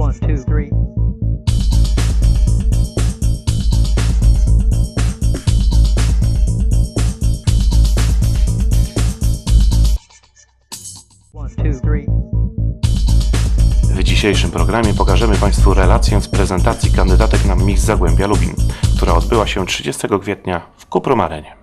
One, two, three. W dzisiejszym programie pokażemy Państwu relację z prezentacji kandydatek na Miss Zagłębia Lubin, która odbyła się 30 kwietnia w Kupromarenie.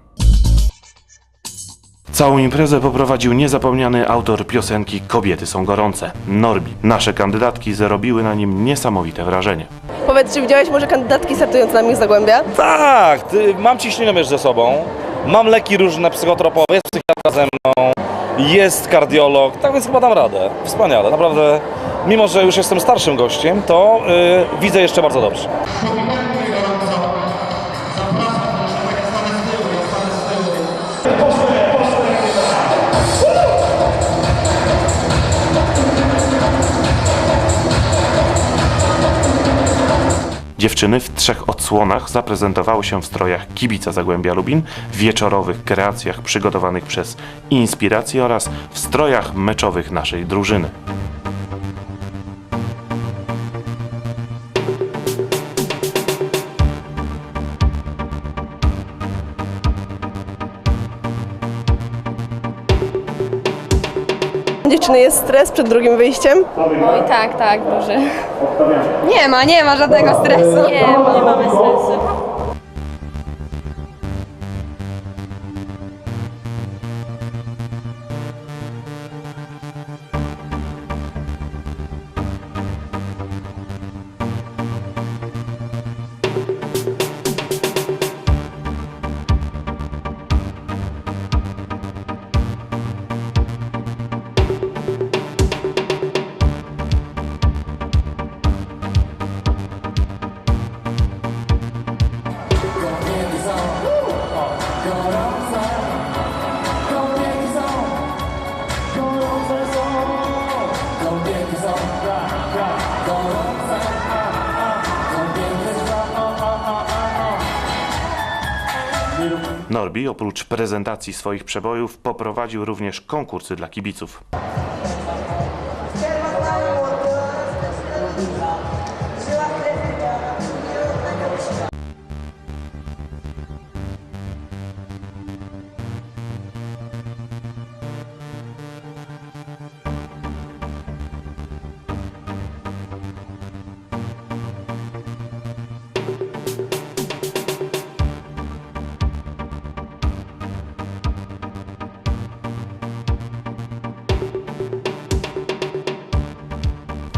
Całą imprezę poprowadził niezapomniany autor piosenki Kobiety są gorące, Norbi. Nasze kandydatki zarobiły na nim niesamowite wrażenie. Powiedz, czy widziałeś może kandydatki startujące na Miss Zagłębia? Tak, ty, mam ciśnieniomierz ze sobą, mam leki różne psychotropowe, jest psychiatra ze mną, jest kardiolog, tak więc chyba dam radę. Wspaniale, naprawdę. Mimo, że już jestem starszym gościem, to y, widzę jeszcze bardzo dobrze. Dziewczyny w trzech odsłonach zaprezentowały się w strojach kibica Zagłębia Lubin, wieczorowych kreacjach przygotowanych przez Inspirację oraz w strojach meczowych naszej drużyny. Dziewczyny, jest stres przed drugim wyjściem? Oj, tak, tak, duży. Nie ma, nie ma żadnego stresu. Nie nie mamy stresu. Norbi oprócz prezentacji swoich przebojów poprowadził również konkursy dla kibiców.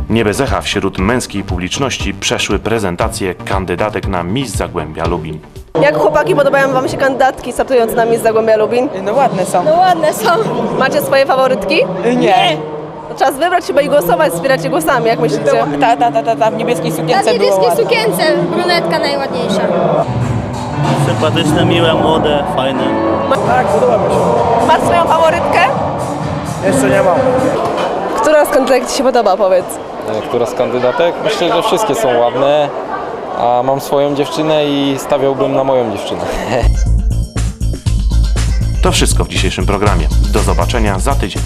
Nie bez echa wśród męskiej publiczności przeszły prezentacje kandydatek na Miss Zagłębia Lubin. Jak chłopaki podobają Wam się kandydatki startujące na Miss Zagłębia Lubin? No ładne są. No ładne są. Macie swoje faworytki? Nie. To czas wybrać chyba i głosować, wspieracie głosami, jak myślicie? Ta, ta, ta, ta, ta w niebieskiej Ta w sukience było niebieskiej ładne. sukience, brunetka najładniejsza. Sympatyczne, miłe, młode, fajne. Masz swoją faworytkę? Jeszcze nie mam. Która z kandydatek Ci się podoba, powiedz? E, Która z kandydatek? Myślę, że wszystkie są ładne, a mam swoją dziewczynę i stawiałbym na moją dziewczynę. To wszystko w dzisiejszym programie. Do zobaczenia za tydzień.